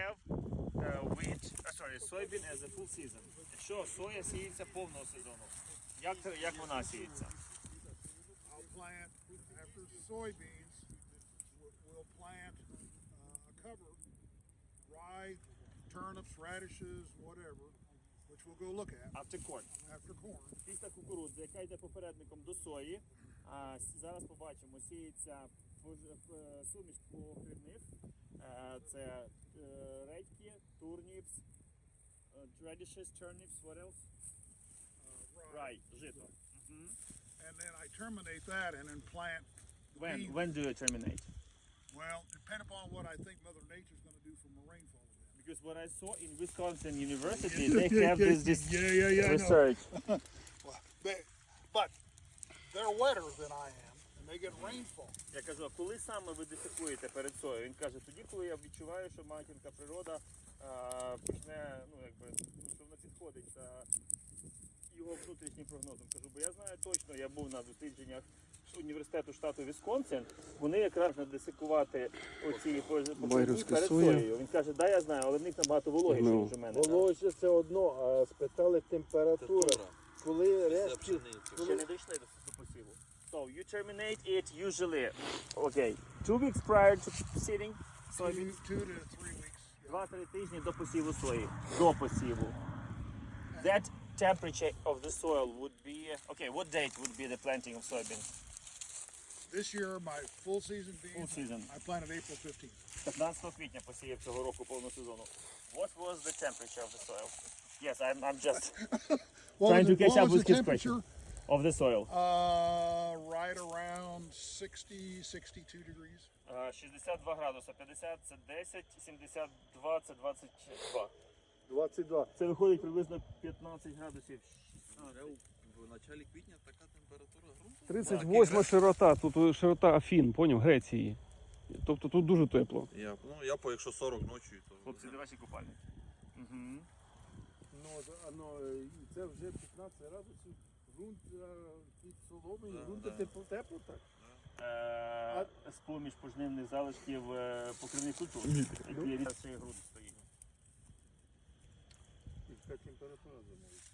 have uh, wheat, uh, sorry, soybean as a full season. Що соя сіється повного сезону? Як, як вона сіється? I'll plant after soybeans. We'll, plant uh, a cover, rye, turnips, radishes, whatever, which we'll go look at After corn. after corn. Після кукурудзи, яка йде попередником до сої, а, зараз побачимо, сіється суміш покривних. Е, Це е, редьки, турніпс, е, radishes, turnips, what else? Uh, rye. Рай, жито. And then I terminate that and then plant. the When, beans. when do you terminate? Well, depending upon what I think Mother Nature's going to do from a rainfall event. Because what I saw in Wisconsin University, they have this, this yeah, yeah, yeah. I know. research. Well, they, but they're wetter than I am, and They get rainfall. Я кажу, а коли саме ви дефікуєте перед сою? Він каже, тоді, коли я відчуваю, що матінка природа а, почне, ну якби, що вона підходить за його внутрішнім прогнозом. Кажу, бо я знаю точно, я був на дослідженнях університету штату Вісконсин, вони якраз не десикувати оці перед соєю. Він каже, да, я знаю, але в них набагато вологіше, Ну. ніж у мене. Волосся це одно, а спитали температура. Коли решті, terminate it usually, okay, two weeks prior to seeding Two, soybeans. two to three weeks. Yeah. Два-три тижні до посіву сої. До посіву. That temperature of the soil would be, okay, what date would be the planting of soybeans? This year, my full season beans, Full season. I planted April 15th. 15 квітня посіяв цього року повного сезону. What was the temperature of the soil? Yes, I'm, I'm just What Trying was to it- catch what up was with the his question. temperature? Of the soil. Uh, right around 60, 62 degrees. Е, 62 градуса, 50 це 10, 72 це 22. 22. Це виходить приблизно 15 градусів. В началі квітня така температура ґрунту. 38 широта, тут широта Афін, поняв, Греції. Тобто тут дуже тепло. Я, ну, я по якщо 40 ночі, то Хлопці, де ваші купальні? Угу. Ну, ну, е, це вже 15 градусів. Ґрунт е, під соломою, ґрунт тепло, тепло так. Е, з-поміж пожнивних залишків е, покривних культур, які рід цей ґрунт стоїть. І така температура зимується.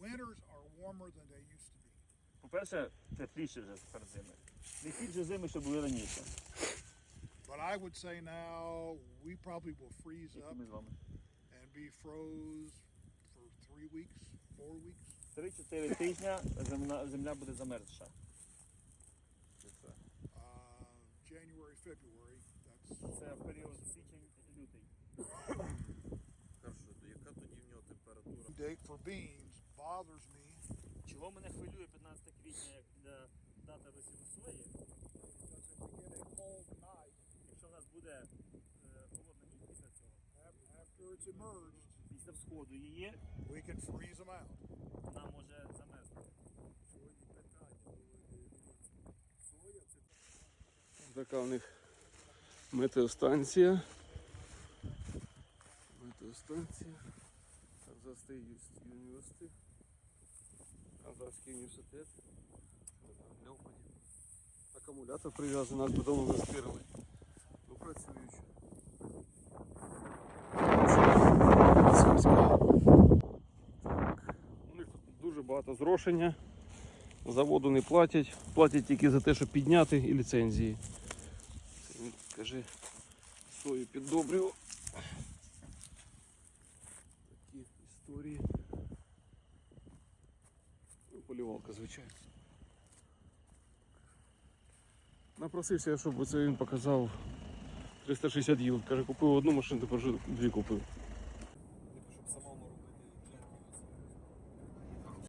Winters are warmer than they used to be. По-перше, тепліше вже перед зими. Не ті вже зими, що були раніше. But I would say now we probably will freeze up з and be froze for three weeks, four weeks. Три-чотири тижня земля, земля буде замерзша. Це період січень-лютий. Хорошо, то яка тоді в нього температура? date for beans bothers me Чого мене хвилює 15 квітня як для дата висіву сої? Якщо в нас буде е, холодна ніч після цього, after it's emerged, після всходу її, we can freeze them out. вона може замерзнути. Сьогодні питання було. е, Соя це Така у них метеостанція. Метеостанція. Казахський університет. Казахський університет. Льопані. Акумулятор прив'язаний, нас додому вже спірили. Ну, працюючи. Так. Багато зрошення. Заводу не платять, платять тільки за те, щоб підняти і ліцензії. Це він каже, сою піддобрював. Такі історії. Ну, полівалка, звичайно. Напросився, щоб це він показав 360 їлд. Каже, купив одну машину, тепер дві купив.